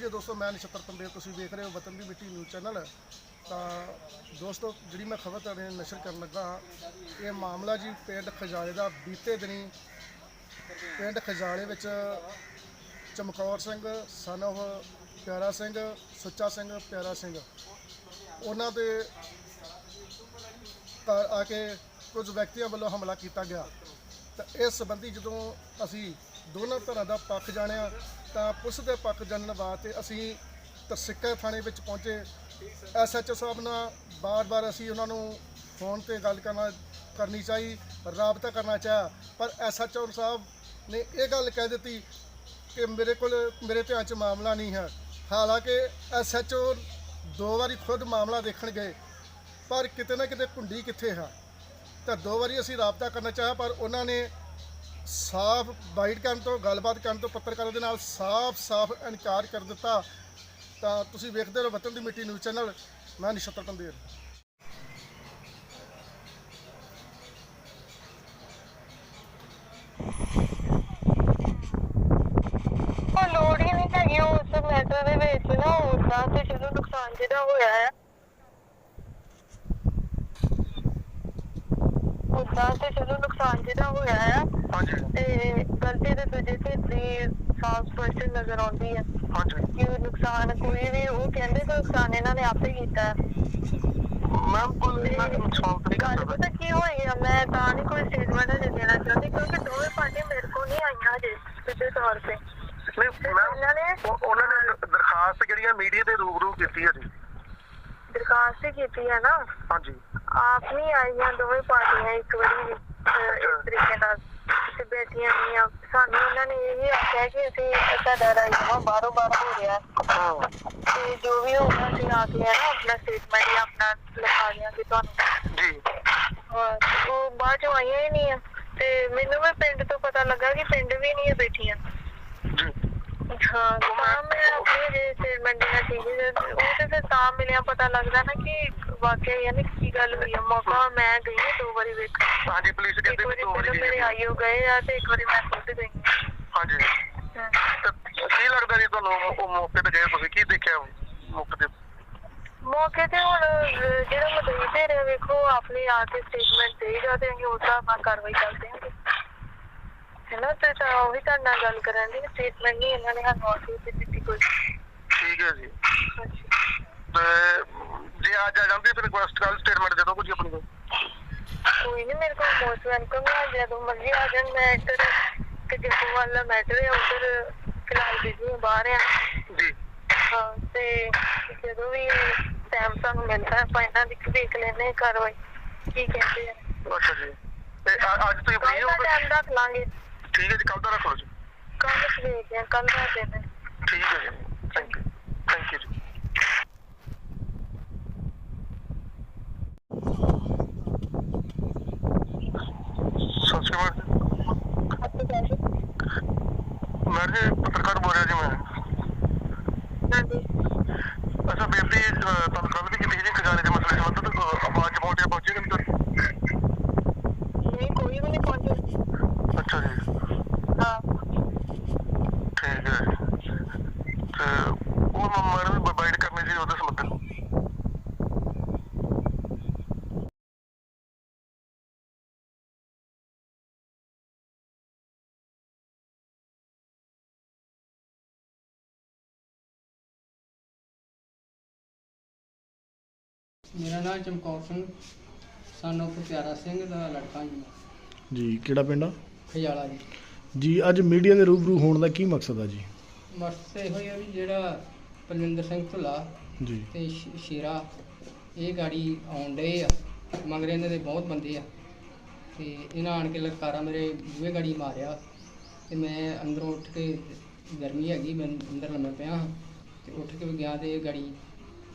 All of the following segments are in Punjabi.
ਸ਼੍ਰੀ ਦੋਸਤੋ, ਮੈਂ ਨਛੱਤਰ ਪੰਦੇ ਤੁਸੀਂ ਵੇਖ ਰਹੇ ਹੋ ਵਤਨ ਦੀ ਮਿੱਟੀ ਨਿਊਜ਼ ਚੈਨਲ। ਤਾਂ ਦੋਸਤੋ, ਜਿਹੜੀ ਮੈਂ ਖਬਰ ਤੁਹਾਡੇ ਨਸ਼ਰ ਕਰਨ ਲੱਗਾ, ਇਹ ਮਾਮਲਾ ਜੀ ਪਿੰਡ ਖਜਾਲੇ ਦਾ ਬੀਤੇ ਦਿਨੀ ਪਿੰਡ ਖਜਾਲੇ ਵਿੱਚ ਚਮਕੌਰ ਸਿੰਘ, ਸਨ of ਪਿਆਰਾ ਸਿੰਘ, ਸੁੱਚਾ ਸਿੰਘ, ਪਿਆਰਾ ਸਿੰਘ। ਉਹਨਾਂ ਦੇ ਆ ਕੇ ਕੁਝ ਵਿਅਕਤੀਆਂ ਵੱਲੋਂ ਹਮਲਾ ਕੀਤਾ ਗਿਆ। ਤਾਂ ਇਸ ਸੰਬੰਧੀ ਜਦੋਂ ਅਸੀਂ ਦੋਨਾਂ ਧਿਰਾਂ ਦਾ ਪੱਖ ਜਾਣਿਆ, ਤਾਂ ਪੁਲਿਸ ਦੇ ਪੱਖ ਜਾਣਨ ਵਾਸਤੇ ਅਸੀਂ ਤਰਸਿੱਕਾ ਥਾਣੇ ਵਿੱਚ ਪਹੁੰਚੇ। ਐਸਐਚਓ ਸਾਹਿਬ ਨਾਲ ਬਾਰ-ਬਾਰ ਅਸੀਂ ਉਹਨਾਂ ਨੂੰ ਫੋਨ ਤੇ ਗੱਲ ਕਰਨਾ, ਕਰਨੀ ਚਾਹੀ, ਰਾਬਤਾ ਕਰਨਾ ਚਾਹਿਆ। ਪਰ ਐਸਐਚਓ ਸਾਹਿਬ ਨੇ ਇਹ ਗੱਲ ਕਹਿ ਦਿੱਤੀ ਕਿ ਮੇਰੇ ਕੋਲ, ਮੇਰੇ ਧਿਆਨ 'ਚ ਮਾਮਲਾ ਨਹੀਂ ਹੈ। ਹਾਲਾਂਕਿ ਐਸਐਚਓ ਦੋ ਵਾਰੀ ਖੁਦ ਮਾਮਲਾ ਦੇਖਣ ਗਏ, ਪਰ ਕਿਤੇ ਨਾ ਕਿਤੇ ਕੁੰਡੀ ਕਿੱਥੇ ਹੈ? ਤਾਂ ਦੋ ਵਾਰੀ ਅਸੀਂ ਰਾਬਤਾ ਕਰਨਾ ਚਾਹਿਆ ਪਰ ਉਹਨਾਂ ਨੇ ਸਾਫ਼ ਬਾਈਟ ਕਰਨ ਤੋਂ, ਗੱਲਬਾਤ ਕਰਨ ਤੋਂ, ਪੱਤਰਕਾਰਾਂ ਦੇ ਨਾਲ ਸਾਫ਼-ਸਾਫ਼ ਇਨਕਾਰ ਕਰ ਦਿੱਤਾ। ਤਾਂ ਤੁਸੀਂ ਵੇਖਦੇ ਰਹੋ ਵਤਨ ਦੀ ਮਿੱਟੀ ਨਿਊਜ਼ ਚੈਨਲ। ਮੈਂ ਨਿਸ਼ਤਰ ਪੰਦੇਰ ਲੋੜ ਹੀ ਨਹੀਂ ਹੈਗੀ ਉਸ ਮੈਟਰ ਦੇ ਵਿੱਚ ਨਾ ਉਸਦਾ ਤੇ ਚਲੋ ਨੁਕਸਾਨ ਜਿਹੜਾ ਹੋਇਆ ਹੈ ਉਸਦਾ ਤੇ ਚਲੋ ਨੁਕਸਾਨ ਜਿਹੜਾ ਹੋਇਆ ਹਾਂਜੀ। ਤੇ ਗਲਤੀ ਤੇ ਦੂਜੇ ਤੇ ਦੀ ਸਾਫ਼ ਸਪਸ਼ਟ ਨਜ਼ਰ ਆਉਂਦੀ ਹੈ ਹਾਂਜੀ। ਕਿ ਨੁਕਸਾਨ ਕੋਈ ਵੀ ਉਹ ਕਹਿੰਦੇ ਕਿ ਨੁਕਸਾਨ ਇਹਨਾਂ ਨੇ ਆਪੇ ਕੀਤਾ। ਹੈ ਮੈਮ ਕੋਈ ਨੁਕਸਾਨ ਗੱਲ ਪਤਾ ਕੀ ਹੋਈ ਆ ਮੈਂ ਤਾਂ ਨਹੀਂ ਕੋਈ ਸਟੇਟਮੈਂਟ ਹਜੇ ਦੇਣਾ ਚਾਹੁੰਦੀ ਕਿਉਂਕਿ ਦੋਵੇਂ ਪਾਰਟੀ ਮੇਰੇ ਕੋਲ ਨਹੀਂ ਆਈਆਂ ਹਜੇ ਸਿੱਧੇ ਤੌਰ ਤੇ। ਨਹੀਂ ਮੈਮ ਇਹਨਾਂ ਨੇ ਉਹ- ਉਹਨਾਂ ਨੇ ਦਰਖਾਸਤ ਜਿਹੜੀ ਆ ਮੀਡੀਆ ਦੇ ਰੂਬਰੂ ਕੀਤੀ ਹੈ ਜੀ ਦਰਖਾਸਤ ਹੀ ਕੀਤੀ ਹੈ ਨਾ। ਹਾਂਜੀ। ਆਪ ਨਹੀਂ ਆਈਆਂ ਦੋਵੇਂ ਪਾਰਟੀਆਂ ਇੱਕ ਵਾਰੀ ਅਹ, ਇਸ ਤਰੀਕੇ ਨਾਲ ਤੇ ਬੈਠੀਆਂ ਨਹੀਂ ਆ ਸਾਨੂੰ ਉਹਨਾਂ ਨੇ ਇਹ ਆਖਿਆ ਕਿ ਅਸੀਂ ਤੁਹਾਡਾ ਰਾਜਨਾਮਾ ਬਾਹਰੋਂ ਬਾਹਰ ਹੋ ਰਿਹਾ। ਹਾਂ। ਤੇ ਜੋ ਵੀ ਹੋਊਗਾ ਅਸੀਂ ਆ ਕੇ ਹੈ ਨਾ ਆਪਣਾ ਸਟੇਟਮੈਂਟ ਜਾਂ ਆਪਣਾ ਲਿਖਾ ਦਿਆਂਗੇ ਤੁਹਾਨੂੰ। ਜੀ। ਹਾਂ, ਤੇ ਉਹ ਬਾਅਦ ਚੋਂ ਆਈਆਂ ਹੀ ਨਹੀਂ ਆ। ਤੇ ਮੈਨੂੰ ਵੀ ਪਿੰਡ ਤੋਂ ਪਤਾ ਲੱਗਾ ਕਿ ਪਿੰਡ ਵੀ ਨਹੀਂ ਹੈ ਬੈਠੀਆਂ। ਜੀ। ਹਾਂ ਤਾਂ ਮੈਂ ਆਪਣੀ ਜੇ ਸਟੇਟਮੈਂਟ ਦੇਣਾ ਚਾਹੀਦੀ ਹੈ ਤੇ ਉਹ ਤੇ ਫਿਰ ਤਾਂ ਮਿਲਿਆ ਪਤਾ ਲੱਗਦਾ ਨਾ ਕਿ ਵਾਕਿਆ ਯਾਨੀ ਗੱਲ ਹੋਈ ਆ ਮੌਕਾ ਮੈਂ ਗਈ ਹਾਂ ਦੋ ਵਾਰੀ ਵੇਖ ਹਾਂਜੀ ਪੁਲਿਸ ਕਹਿੰਦੇ ਵੀ ਦੋ ਵਾਰੀ ਮੇਰੇ ਗਈ। ਆਈਓ ਗਏ ਆ ਤੇ ਇੱਕ ਵਾਰੀ ਮੈਂ ਖੁਦ ਗਈ ਹਾਂਜੀ। ਹਾਂ। ਤੇ ਕੀ ਲੱਗਦਾ ਜੀ ਤੁਹਾਨੂੰ ਉਹ ਮੌਕੇ ਤੇ ਗਏ ਤੁਸੀਂ? ਕੀ ਦੇਖਿਆ ਮੌਕੇ ਤੇ? ਮੌਕੇ ਤੇ ਹੁਣ ਅਹ, ਜਿਹੜਾ ਮਦਈ ਤੇ ਰਿਹਾ ਵੇਖੋ ਆਪਣੀ ਆ ਕੇ ਸਟੇਟਮੈਂਟ ਦੇਗਾ ਤੇ ਅਸੀਂ ਉਸ ਹਿਸਾਬ ਨਾਲ ਕਾਰਵਾਈ ਕਰਦੇ ਹਾਂ ਹੈਨਾ ਤੇ ਤਾਂ ਉਹੀ ਤੁਹਾਡੇ ਨਾਲ ਗੱਲ ਕਰਨ ਦੀ ਸਟੇਟਮੈਂਟ ਨਹੀਂ ਇਹਨਾਂ ਨੇ ਸਾਨੂੰ ਤੇ ਦਿੱਤੀ ਕੋਈ। ਠੀਕ ਹੈ ਜੀ। ਤੇ ਜੇ ਅੱਜ ਆ ਜਾਂਦੀ ਫਿਰ ਰਿਕੁਐਸਟ ਕੱਲ ਸਟੇਟਮੈਂਟ ਦੇ ਦਿਓ ਕੁਝ ਆਪਣੀ ਕੋਲ ਕੋਈ ਨਹੀਂ ਮੇਰੇ ਕੋਲ ਮੋਸਟ ਵੈਲਕਮ ਹੈ ਜਦੋਂ ਮਰਜ਼ੀ ਆ ਜਾਣ ਮੈਂ ਇੱਧਰ ਕਿ ਜਿੱਥੋਂ ਵਾਲਾ ਮੈਟਰ ਹੈ ਉਧਰ ਫਿਲਹਾਲ ਬਿਜ਼ੀ ਬਾਹਰ ਆ। ਜੀ। ਹਾਂ ਤੇ ਜਦੋਂ ਵੀ ਟਾਈਮ ਸਾਨੂੰ ਮਿਲਦਾ ਹੈ ਆਪਾਂ ਇਹਨਾਂ ਦੀ ਦੇਖ ਹਾਂ ਕਾਰਵਾਈ ਕੀ ਕਹਿੰਦੇ ਆ। ਅੱਛਾ ਜੀ। ਤੇ ਅੱਜ ਤੁਸੀਂ ਫ੍ਰੀ ਹੋ ਟਾਈਮ ਰੱਖ ਲਾਂਗੇ। ਠੀਕ ਹੈ ਜੀ ਕੱਲ ਦਾ ਰੱਖ ਜੀ। ਕੱਲ ਦੇਖਦੇ ਹਾਂ ਕੱਲ ਦਾ ਦਿਨ ਹੈ। ਠੀਕ ਹੈ ਜੀ। ਥੈਂਕ ਯੂ ਜੀ ਸਤਿ ਸ਼੍ਰੀ ਅਕਾਲ ਅੱਛਾ ਜੀ ਮੈਂ ਜੀ ਪੱਤਰਕਾਰ ਬੋਲ ਰਿਹਾ ਜੀ ਮੈਂ। ਹਾਂਜੀ ਅੱਛਾ ਬੇਬੀ ਤੁਹਾਨੂੰ ਕੱਲ ਵੀ ਕੀਤੀ ਸੀ ਜੀ ਖਜ਼ਾਨੇ ਦੇ ਮਸਲੇ ਸੰਬੰਧਤ ਆਵਾਜ਼ ਪਹੁੰਚੀ ਕਿ ਨਹੀਂ ਨਹੀਂ ਕੋਈ ਵੀ ਨਹੀਂ ਪਹੁੰਚਿਆ ਅੱਛਾ ਜੀ। ਹਾਂ। ਠੀਕ ਹੈ ਜੀ ਤੇ ਉਹ ਮੈਂ ਵੀ ਬਾਈਟ ਕਰਨੀ ਸੀ ਉਹਦੇ ਸੰਬੰਧ ਮੇਰਾ ਨਾਮ ਚਮਕੌਰ ਸਿੰਘ ਸਾਨੂੰ ਪਿਆਰਾ ਸਿੰਘ ਦਾ ਲੜਕਾ ਜੀ। ਜੀ ਕਿਹੜਾ ਪਿੰਡ ਆ? ਖਜਾਲਾ ਜੀ। ਜੀ ਅੱਜ ਮੀਡੀਆ ਦੇ ਰੂਬਰੂ ਹੋਣ ਦਾ ਕੀ ਮਕਸਦ ਆ ਜੀ? ਮਸਤ ਇਹੋ ਹੀ ਆ ਵੀ ਜਿਹੜਾ ਪਲਵਿੰਦਰ ਸਿੰਘ ਧੁੱਲਾ ਜੀ। ਤੇ ਸ਼- ਸ਼ੇਰਾ ਇਹ ਗਾੜੀ ਆਉਣ ਡਏ ਆ ਮਗਰ ਇਹਨਾਂ ਦੇ ਬਹੁਤ ਬੰਦੇ ਆ। ਤੇ ਇਹਨਾਂ ਆਣ ਕੇ ਲਲਕਾਰਾ ਮੇਰੇ ਬੂਹੇ ਗਾੜੀ ਮਾਰਿਆ ਤੇ ਮੈਂ ਅੰਦਰੋਂ ਉੱਠ ਕੇ ਗਰਮੀ ਹੈਗੀ ਮੈਂ ਅੰਦਰ ਲੰਮੇ ਪਿਆ ਹਾਂ ਤੇ ਉੱਠ ਕੇ ਗਿਆ ਤੇ ਇਹ ਗਾੜੀ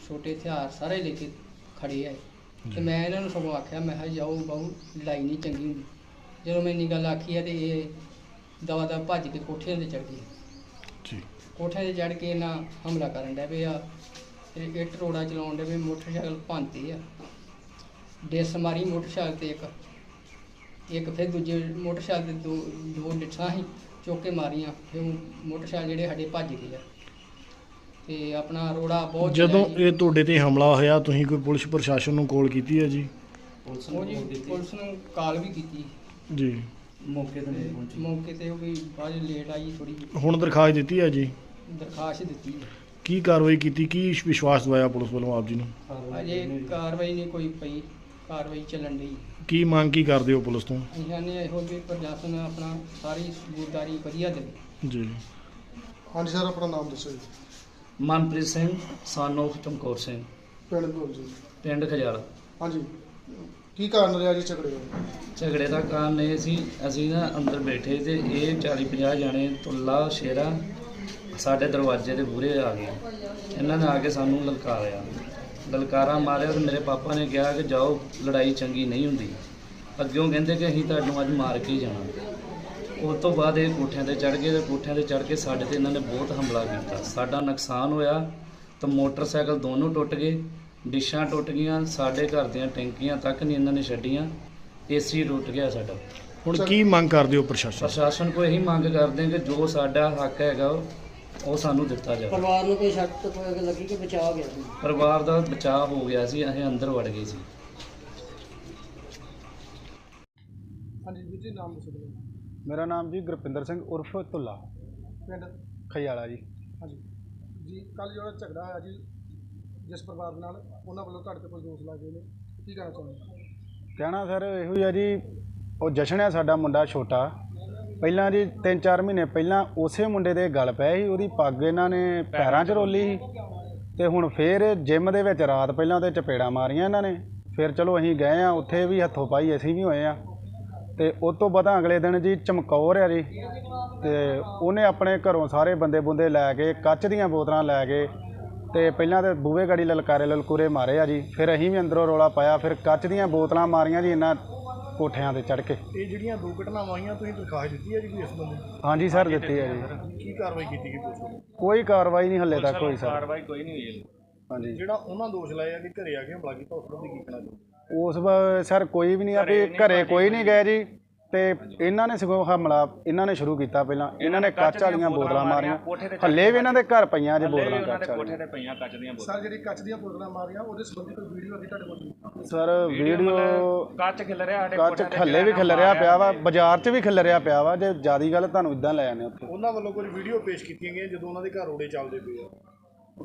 ਛੋਟੇ ਹਥਿਆਰ ਸਾਰੇ ਲੈ ਕੇ ਖੜੇ ਆ ਤੇ ਮੈਂ ਇਹਨਾਂ ਨੂੰ ਸਗੋਂ ਆਖਿਆ ਮੈਂ ਕਿਹਾ ਜਾਓ ਬਾਹੂ ਲੜਾਈ ਨਹੀਂ ਚੰਗੀ ਹੁੰਦੀ। ਜਦੋਂ ਮੈਂ ਇੰਨੀ ਗੱਲ ਆਖੀ ਆ ਤੇ ਇਹ ਦਵਾ ਦਾ ਭੱਜ ਕੇ ਕੋਠਿਆਂ ਤੇ ਚੜ ਗਏ ਜੀ। ਕੋਠਿਆਂ ਤੇ ਚੜ ਕੇ ਇਹਨਾਂ ਹਮਲਾ ਕਰਨ ਡੈ ਪਏ ਆ ਤੇ ਇੱਟ ਰੋੜਾ ਚਲਾਉਣ ਡੈ ਪਏ ਮੋਟਰਸਾਈਕਲ ਭੰਨਤੇ ਆ। ਡਿਸ ਮਾਰੀ ਮੋਟਰਸਾਈਕਲ ਤੇ ਇੱਕ। ਇੱਕ ਫਿਰ ਦੂਜੇ ਮੋਟਰਸਾਈਕਲ ਤੇ ਦੋ ਦੋ ਡਿੱਠਾਂ ਸੀ ਚੁੱਕ ਕੇ ਮਾਰੀਆਂ। ਫਿਰ ਮੋਟਰਸਾਈਕਲ ਜਿਹੜੇ ਸਾਡੇ ਭੱਜ ਗਏ ਆ। ਤੇ ਆਪਣਾ ਰੋੜਾ ਬਹੁਤ ਜਦੋਂ। ਇਹ ਤੁਹਾਡੇ ਤੇ ਹਮਲਾ ਹੋਇਆ ਤੁਸੀਂ ਕੋਈ ਪੁਲਿਸ ਪ੍ਰਸ਼ਾਸਨ ਨੂੰ ਕਾਲ ਕੀਤੀ ਹੈ ਜੀ? ਉਹ ਜੀ ਪੁਲਿਸ ਨੂੰ ਕਾਲ ਵੀ ਕੀਤੀ। ਜੀ। ਮੌਕੇ ਤੇ ਮੌਕੇ ਤੇ ਉਹ ਵੀ ਬਾਅਦ ਲੇਟ ਆਈ ਥੋੜੀ ਹੁਣ ਦਰਖਾਸਤ ਦਿੱਤੀ ਹੈ ਜੀ? ਦਰਖਾਸਤ ਦਿੱਤੀ ਕੀ ਕਾਰਵਾਈ ਕੀਤੀ? ਕੀ ਵਿਸ਼ਵਾਸ ਦਵਾਇਆ ਪੁਲਿਸ ਵੱਲੋਂ ਆਪ ਜੀ ਨੂੰ? ਅਜੇ ਕਾਰਵਾਈ ਨਹੀਂ ਕੋਈ ਪਈ। ਕਾਰਵਾਈ ਚੱਲਣ ਦੀ ਕੀ ਮੰਗ ਕੀ ਕਰਦੇ ਹੋ ਪੁਲਿਸ ਤੋਂ? ਇਹਨਾਂ ਨੇ ਇਹੋ ਵੀ ਪ੍ਰਸ਼ਾਸਨ ਆਪਣਾ ਸਾਰੀ ਸਬੂਤਦਾਰੀ ਵਧੀਆ ਦੇਵੇ। ਜੀ। ਹਾਂਜੀ ਸਰ ਆਪਣਾ ਨਾਮ ਦੱਸੋ ਜੀ। ਮਨਪ੍ਰੀਤ ਸਿੰਘ of ਚਮਕੌਰ ਸਿੰਘ। ਪਿੰਡ ਬੋਲ ਜੀ। ਪਿੰਡ ਖਜਾਲ। ਹਾਂਜੀ। ਕੀ ਕਾਰਨ ਰਿਹਾ ਜੀ ਝਗੜੇ ਦਾ? ਝਗੜੇ ਦਾ ਕਾਰਨ ਇਹ ਸੀ ਅਸੀਂ ਨਾ ਅੰਦਰ ਬੈਠੇ ਤੇ ਇਹ 40 50 ਜਾਣੇ ਤੁੱਲਾ ਸ਼ੇਰਾ ਸਾਡੇ ਦਰਵਾਜ਼ੇ ਦੇ ਮੂਹਰੇ ਆ ਗਏ। ਇਹਨਾਂ ਨੇ ਆ ਕੇ ਸਾਨੂੰ ਲਲਕਾਰਿਆ। ਲਲਕਾਰਾ ਮਾਰਿਆ ਤੇ ਮੇਰੇ ਪਾਪਾ ਨੇ ਕਿਹਾ ਕਿ ਜਾਓ ਲੜਾਈ ਚੰਗੀ ਨਹੀਂ ਹੁੰਦੀ। ਅੱਗਿਓਂ ਕਹਿੰਦੇ ਕਿ ਅਸੀਂ ਤੁਹਾਨੂੰ ਅੱਜ ਮਾਰ ਕੇ ਹੀ ਜਾਣਾ। ਉਸ ਤੋਂ ਬਾਅਦ ਇਹ ਕੋਠਿਆਂ ਤੇ ਚੜ ਗਏ ਤੇ ਕੋਠਿਆਂ ਤੇ ਚੜ ਕੇ ਸਾਡੇ ਤੇ ਇਹਨਾਂ ਨੇ ਬਹੁਤ ਹਮਲਾ ਕੀਤਾ। ਸਾਡਾ ਨੁਕਸਾਨ ਹੋਇਆ ਤਾਂ ਮੋਟਰਸਾਈਕਲ ਦੋਨੋਂ ਟੁੱਟ ਗਏ ਡਿਸ਼ਾਂ ਟੁੱਟ ਗਈਆਂ ਸਾਡੇ ਘਰ ਦੀਆਂ ਟੈਂਕੀਆਂ ਤੱਕ ਨਹੀਂ ਇਹਨਾਂ ਨੇ ਛੱਡੀਆਂ ਏਸੀ ਟੁੱਟ ਗਿਆ ਸਾਡਾ। ਹੁਣ ਕੀ ਮੰਗ ਕਰਦੇ ਹੋ ਪ੍ਰਸ਼ਾਸਨ? ਪ੍ਰਸ਼ਾਸਨ ਕੋਲ ਇਹੀ ਮੰਗ ਕਰਦੇ ਹਾਂ ਕਿ ਜੋ ਸਾਡਾ ਹੱਕ ਹੈਗਾ ਉਹ- ਉਹ ਸਾਨੂੰ ਦਿੱਤਾ ਜਾਵੇ। ਪਰਿਵਾਰ ਨੂੰ ਕੋਈ ਸ਼ੱਕ ਕੋਈ ਲੱਗੀ ਕਿ ਬਚਾ ਗਿਆ ਸੀ? ਪਰਿਵਾਰ ਦਾ ਬਚਾਅ ਹੋ ਗਿਆ ਸੀ ਅਸੀਂ ਅੰਦਰ ਵੜ ਗਏ ਸੀ। ਹਾਂਜੀ ਵੀਰ ਜੀ ਨਾਮ ਦੱਸੋ ਜੀ ਮੇਰਾ ਨਾਮ ਜੀ ਗੁਰਪਿੰਦਰ ਸਿੰਘ ਉਰਫ ਧੁੱਲਾ। ਪਿੰਡ ਖਿਆਲਾ ਜੀ। ਹਾਂਜੀ। ਜੀ ਕੱਲ ਜਿਹੜਾ ਝਗੜਾ ਹੋਇਆ ਜੀ ਜਿਸ ਪਰਿਵਾਰ ਨਾਲ ਉਹਨਾਂ ਵੱਲੋਂ ਤੁਹਾਡੇ ਤੇ ਕੋਈ ਦੋਸ਼ ਲਾਏ ਨੇ ਕੀ ਕਹਿਣਾ ਚਾਹੁੰਦੇ ਕਹਿਣਾ ਸਰ ਇਹੋ ਹੀ ਆ ਜੀ ਉਹ ਜਸ਼ਨ ਹੈ ਸਾਡਾ ਮੁੰਡਾ ਛੋਟਾ। ਪਹਿਲਾਂ ਜੀ 3-4 ਮਹੀਨੇ ਪਹਿਲਾਂ ਉਸੇ ਮੁੰਡੇ ਦੇ ਗਲ ਪਏ ਸੀ ਉਹਦੀ ਪੱਗ ਇਹਨਾਂ ਨੇ ਪੈਰਾਂ 'ਚ ਰੋਲੀ ਸੀ। ਤੇ ਹੁਣ ਫੇਰ ਜਿਮ ਦੇ ਵਿੱਚ ਰਾਤ ਪਹਿਲਾਂ ਤੇ ਚਪੇੜਾਂ ਮਾਰੀਆਂ ਇਹਨਾਂ ਨੇ। ਫਿਰ ਚਲੋ ਅਸੀਂ ਗਏ ਆ ਉੱਥੇ ਵੀ ਹੱਥੋਂ ਪਾਈ ਅਸੀਂ ਵੀ ਹੋਏ ਆ। ਤੇ ਉਸ ਤੋਂ ਬਾਅਦ ਅਗਲੇ ਦਿਨ ਜੀ ਚਮਕੌਰ ਆ ਜੀ। ਤੇ ਉਹਨੇ ਆਪਣੇ ਘਰੋਂ ਸਾਰੇ ਬੰਦੇ ਬੁੰਦੇ ਲੈ ਕੇ ਕੱਚ ਦੀਆਂ ਬੋਤਲਾਂ ਲੈ ਕੇ ਤੇ ਪਹਿਲਾਂ ਤੇ ਬੂਹੇ ਗੜੀ ਲਲਕਾਰੇ ਲਲਕੂਰੇ ਮਾਰੇ ਆ ਜੀ। ਫਿਰ ਅਸੀਂ ਵੀ ਅੰਦਰੋਂ ਰੋਲਾ ਪਾਇਆ ਫਿਰ ਕੱਚ ਦੀਆਂ ਬੋਤਲਾਂ ਮਾਰੀਆਂ ਜੀ ਇਹਨਾਂ ਕੋਠਿਆਂ ਤੇ ਚੜ ਕੇ। ਇਹ ਜਿਹੜੀਆਂ ਦੋ ਘਟਨਾਵਾਂ ਆਈਆਂ ਤੁਸੀਂ ਦਰਖਾਸਤ ਦਿੱਤੀ ਹੈ ਜੀ ਕੋਈ ਇਸ ਬੰਦੇ ਹਾਂਜੀ ਸਰ ਦਿੱਤੀ ਹੈ ਜੀ। ਕੀ ਕਾਰਵਾਈ ਕੀਤੀ ਗਈ ਪੁਲਿਸ ਵੱਲੋਂ? ਕੋਈ ਕਾਰਵਾਈ ਨਹੀਂ ਹੱਲੇ ਤੱਕ ਹੋਈ ਸਰ। ਹਾਂਜੀ। ਜਿਹੜਾ ਉਹਨਾਂ ਦੋਸ਼ ਲਾਏ ਆ ਕਿ ਘਰੇ ਆ ਕੇ ਹਮਲਾ ਕੀਤਾ ਉਸ ਬੰਦੇ ਕੀ ਕਹਿਣਾ ਚਾਹੁੰਦੇ ਉਸ ਵਾ- ਸਰ ਕੋਈ ਵੀ ਨਹੀਂ ਆ ਵੀ ਘਰੇ ਕੋਈ ਨਹੀਂ ਗਏ ਜੀ। ਤੇ ਇਹਨਾਂ ਨੇ ਸਗੋਂ ਹਮਲਾ ਇਹਨਾਂ ਨੇ ਸ਼ੁਰੂ ਕੀਤਾ ਪਹਿਲਾਂ। ਇਹਨਾਂ ਨੇ ਕੱਚ ਵਾਲੀਆਂ ਬੋਤਲਾਂ ਮਾਰੀਆਂ ਹੱਲੇ ਵੀ ਇਹਨਾਂ ਦੇ ਘਰ ਪਈਆਂ ਜੇ ਬੋਤਲਾਂ ਕੱਚ ਵਾਲੀਆਂ। ਸਰ ਜਿਹੜੀ ਕੱਚ ਦੀਆਂ ਬੋਤਲਾਂ ਮਾਰੀਆਂ ਉਹਦੇ ਸੰਬੰਧੀ ਕੋਈ ਵੀਡੀਓ ਅੱਗੇ ਤੁਹਾਡੇ ਕੋਲ? ਸਰ ਵੀਡੀਓ ਕੱਚ ਖਿਲ ਰਿਹਾ ਸਾਡੇ ਕੱਚ ਖੱਲੇ ਵੀ ਖਿਲ ਰਿਹਾ ਪਿਆ ਵਾ ਬਾਜ਼ਾਰ 'ਚ ਵੀ ਖਿਲ ਰਿਹਾ ਪਿਆ ਵਾ ਜੇ ਜਿਆਦੀ ਗੱਲ ਤੁਹਾਨੂੰ ਇਦਾਂ ਲੈ ਆਨੇ ਉੱਥੇ। ਉਹਨਾਂ ਵੱਲੋਂ ਕੋਈ ਵੀਡੀਓ ਪੇਸ਼ ਕੀਤੀਆਂ ਗਈਆਂ ਜਦੋਂ ਉਹਨਾਂ ਦੇ ਘਰ ਰੋੜੇ ਚੱਲਦੇ ਪਏ ਆ?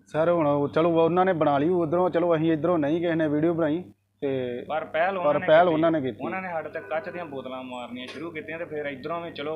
ਸਰ ਹੁਣ ਉਹ ਚਲੋ ਉਹਨਾਂ ਨੇ ਬਣਾ ਲਈ ਉਧਰੋਂ ਚਲੋ ਅਸੀਂ ਇਧਰੋਂ ਨਹੀਂ ਕਿਸੇ ਨੇ ਵੀਡੀਓ ਬਣਾਈ। ਤੇ ਪਰ ਪਹਿਲ ਪਰ ਉਹਨਾਂ ਨੇ ਪਹਿਲ ਕੀਤੀ। ਉਹਨਾਂ ਨੇ ਕੀਤੀ ਉਹਨਾਂ ਨੇ ਸਾਡੇ ਤੇ ਕੱਚ ਦੀਆਂ ਬੋਤਲਾਂ ਮਾਰਨੀਆਂ ਸ਼ੁਰੂ ਕੀਤੀਆਂ ਤੇ ਫਿਰ ਇਧਰੋਂ ਵੀ ਚਲੋ